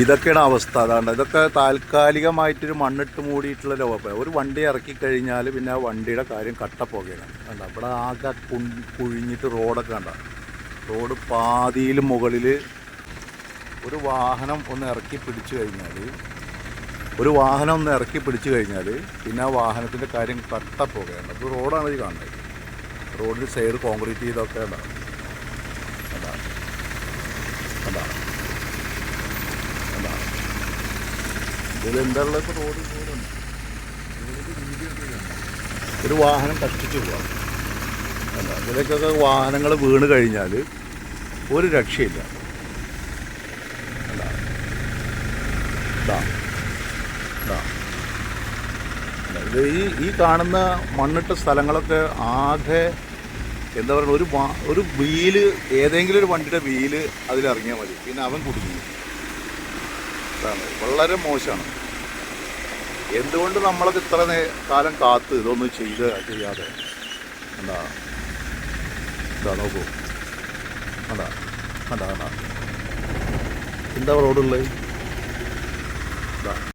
ഇതൊക്കെയാണ് അവസ്ഥ. അതാണ്ട് ഇതൊക്കെ താൽക്കാലികമായിട്ടൊരു മണ്ണിട്ട് മൂടിയിട്ടുള്ള ലോകം ഒരു വണ്ടി ഇറക്കി കഴിഞ്ഞാൽ പിന്നെ ആ വണ്ടിയുടെ കാര്യം കട്ടപ്പോകയാണ് കണ്ട? ഇവിടെ ആകെ കു കുഴിഞ്ഞിട്ട് റോഡൊക്കെ കണ്ട? റോഡ് പാതിയിൽ മുകളിൽ ഒരു വാഹനം ഒന്ന് ഇറക്കി പിടിച്ചു കഴിഞ്ഞാൽ ഒരു വാഹനം ഒന്ന് ഇറക്കി പിടിച്ചു കഴിഞ്ഞാൽ പിന്നെ ആ വാഹനത്തിന്റെ കാര്യം കട്ടപ്പോകയാണ് അപ്പോൾ റോഡാണ് ഇത് കാണുന്നത്. റോഡിൽ സൈഡ് കോൺക്രീറ്റ് ചെയ്തൊക്കെ ഉണ്ടാവും അതാണ് കണ്ടാ കണ്ടാ ഇതിലെന്താ ഉള്ളത് ഇപ്പോൾ റോഡ്. ഒരു വാഹനം കഷ്ടിച്ചു പോവാം. അല്ല ഇതിലേക്കൊക്കെ വാഹനങ്ങൾ വീണ് കഴിഞ്ഞാൽ ഒരു രക്ഷയില്ല. ഈ ഈ കാണുന്ന മണ്ണിട്ട സ്ഥലങ്ങളൊക്കെ ആകെ എന്താ പറയുക ഒരു ഒരു വീൽ ഏതെങ്കിലും ഒരു വണ്ടിയുടെ വീൽ അതിലിറങ്ങിയാൽ മതി. പിന്നെ അവൻ കുടുങ്ങി. ഇതാണ്. വളരെ മോശമാണ്. എന്തുകൊണ്ട് നമ്മളത് ഇത്ര കാലം കാത്ത് ഇതൊന്നും ചെയ്ത് ചെയ്യാതെ? എന്താ എന്താ നോക്കൂ. അതാ അതാ എന്താ റോഡുള്ളത്